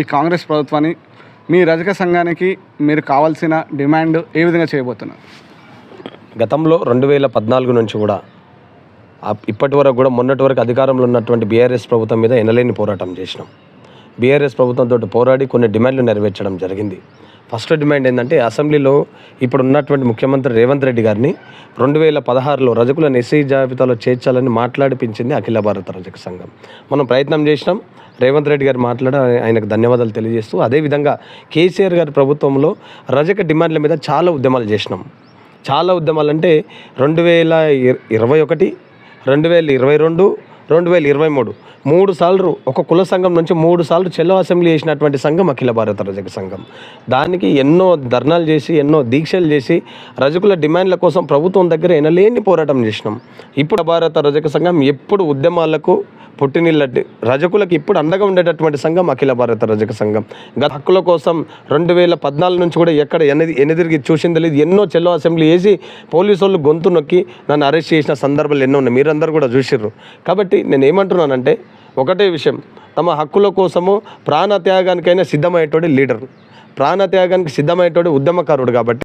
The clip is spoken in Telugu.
ఈ కాంగ్రెస్ ప్రభుత్వాన్ని మీ రజక సంఘానికి మీరు కావాల్సిన డిమాండ్ ఏ విధంగా చేయబోతున్నారు? గతంలో రెండు వేల పద్నాలుగు నుంచి కూడా ఇప్పటి వరకు కూడా మొన్నటి వరకు అధికారంలో ఉన్నటువంటి బీఆర్ఎస్ ప్రభుత్వం మీద ఎనలేని పోరాటం చేసినాం. బీఆర్ఎస్ ప్రభుత్వంతో పోరాడి కొన్ని డిమాండ్లు నెరవేర్చడం జరిగింది. ఫస్ట్ డిమాండ్ ఏంటంటే అసెంబ్లీలో ఇప్పుడు ఉన్నటువంటి ముఖ్యమంత్రి రేవంత్ రెడ్డి గారిని రెండు వేల పదహారులో రజకులను ఎస్సీ జాబితాలో చేర్చాలని మాట్లాడిపించింది అఖిల భారత రజక సంఘం. మనం ప్రయత్నం చేసినాం. రేవంత్ రెడ్డి గారు మాట్లాడ ఆయనకు ధన్యవాదాలు తెలియజేస్తూ అదేవిధంగా కేసీఆర్ గారి ప్రభుత్వంలో రజక డిమాండ్ల మీద చాలా ఉద్యమాలు చేసినాం. చాలా ఉద్యమాలు అంటే రెండు వేల ఇరవై ఒకటి రెండు వేల ఇరవై రెండు రెండు వేల ఇరవై మూడు. మూడు సార్లు ఒక కుల సంఘం నుంచి మూడు సార్లు చెల్లో అసెంబ్లీ చేసినటువంటి సంఘం అఖిల భారత రజక సంఘం. దానికి ఎన్నో ధర్నాలు చేసి ఎన్నో దీక్షలు చేసి రజకుల డిమాండ్ల కోసం ప్రభుత్వం దగ్గర ఎనలేని పోరాటం చేసినాం. ఇప్పుడు భారత రజక సంఘం ఎప్పుడు ఉద్యమాలకు పుట్టినిల్లటి రజకులకు ఇప్పుడు అండగా ఉండేటటువంటి సంఘం అఖిల భారత రజక సంఘం. గత హక్కుల కోసం రెండు వేల పద్నాలుగు నుంచి కూడా ఎక్కడ ఎనది ఎనదిరిగి చూసింది లేదు. ఎన్నో చెల్లో అసెంబ్లీ వేసి పోలీసు వాళ్ళు గొంతు నొక్కి నన్ను అరెస్ట్ చేసిన సందర్భాలు ఎన్నో ఉన్నాయి. మీరందరూ కూడా చూసిర్రు. కాబట్టి నేను ఏమంటున్నానంటే ఒకటే విషయం. తమ హక్కుల కోసము ప్రాణ త్యాగానికైనా సిద్ధమయ్యేటోడి లీడర్. ప్రాణ త్యాగానికి సిద్ధమయ్యేటోడి ఉద్యమకారుడు కాబట్టి